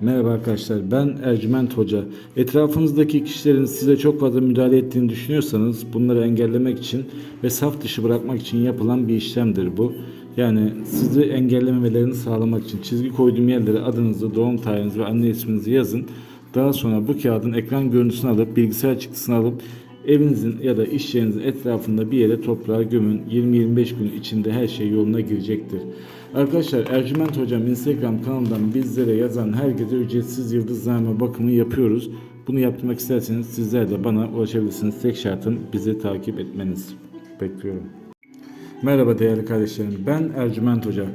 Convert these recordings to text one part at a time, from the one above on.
Merhaba arkadaşlar ben Ercüment Hoca. Etrafınızdaki kişilerin size çok fazla müdahale ettiğini düşünüyorsanız bunları engellemek için ve saf dışı bırakmak için yapılan bir işlemdir bu. Yani sizi engellememelerini sağlamak için çizgi koyduğum yerlere adınızı, doğum tarihinizi ve anne isminizi yazın. Daha sonra bu kağıdın ekran görüntüsünü alıp bilgisayar çıktısını alıp evinizin ya da iş yerinizin etrafında bir yere toprağa gömün. 20-25 gün içinde her şey yoluna girecektir. Arkadaşlar Ercüment Hocam Instagram kanalından bizlere yazan herkese ücretsiz yıldızname bakımı yapıyoruz. Bunu yaptırmak isterseniz sizler de bana ulaşabilirsiniz. Tek şartım bizi takip etmeniz. Bekliyorum. Merhaba değerli kardeşlerim. Ben Ercüment Hoca.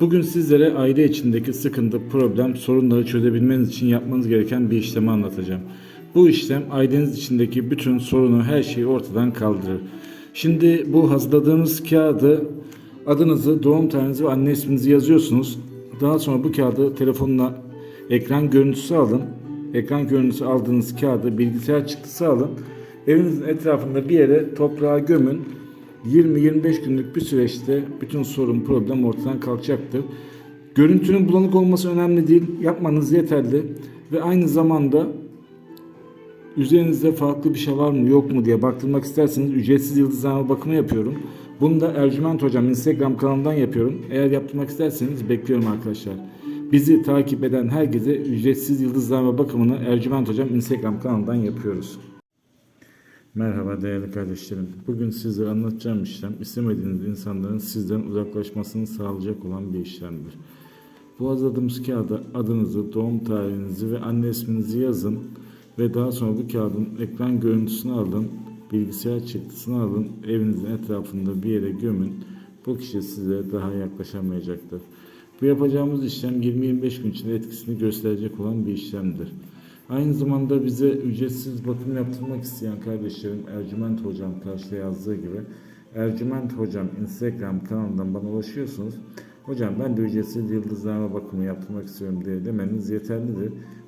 Bugün sizlere aile içindeki sıkıntı, problem, sorunları çözebilmeniz için yapmanız gereken bir işlemi anlatacağım. Bu işlem aileniz içindeki bütün sorunu, her şeyi ortadan kaldırır. Şimdi bu hazırladığımız kağıdı adınızı, doğum tarihinizi ve anne isminizi yazıyorsunuz. Daha sonra bu kağıdı telefonuna ekran görüntüsü alın. Ekran görüntüsü aldığınız kağıdı bilgisayar çıktısı alın. Evinizin etrafında bir yere toprağa gömün. 20-25 günlük bir süreçte bütün sorun, problem ortadan kalkacaktır. Görüntünün bulanık olması önemli değil. Yapmanız yeterli. Ve aynı zamanda üzerinizde farklı bir şey var mı yok mu diye baktırmak isterseniz ücretsiz yıldızname bakımı yapıyorum. Bunu da Ercüment Hocam Instagram kanalından yapıyorum. Eğer yaptırmak isterseniz bekliyorum arkadaşlar. Bizi takip eden herkese ücretsiz yıldızname bakımını Ercüment Hocam Instagram kanalından yapıyoruz. Merhaba değerli kardeşlerim. Bugün size anlatacağım işlem istemediğiniz insanların sizden uzaklaşmasını sağlayacak olan bir işlemdir. Bu hazırladığımız kağıda adınızı, doğum tarihinizi ve anne isminizi yazın ve daha sonra bu kağıdın ekran görüntüsünü alın, bilgisayar çıktısını alın, evinizin etrafında bir yere gömün. Bu kişi size daha yaklaşamayacaktır. Bu yapacağımız işlem 20-25 gün içinde etkisini gösterecek olan bir işlemdir. Aynı zamanda bize ücretsiz bakım yaptırmak isteyen kardeşlerim Ercüment Hocam karşıda yazdığı gibi Ercüment Hocam Instagram kanalından bana ulaşıyorsunuz. Hocam ben de ücretsiz yıldızname bakımı yaptırmak istiyorum diye demeniz yeterlidir.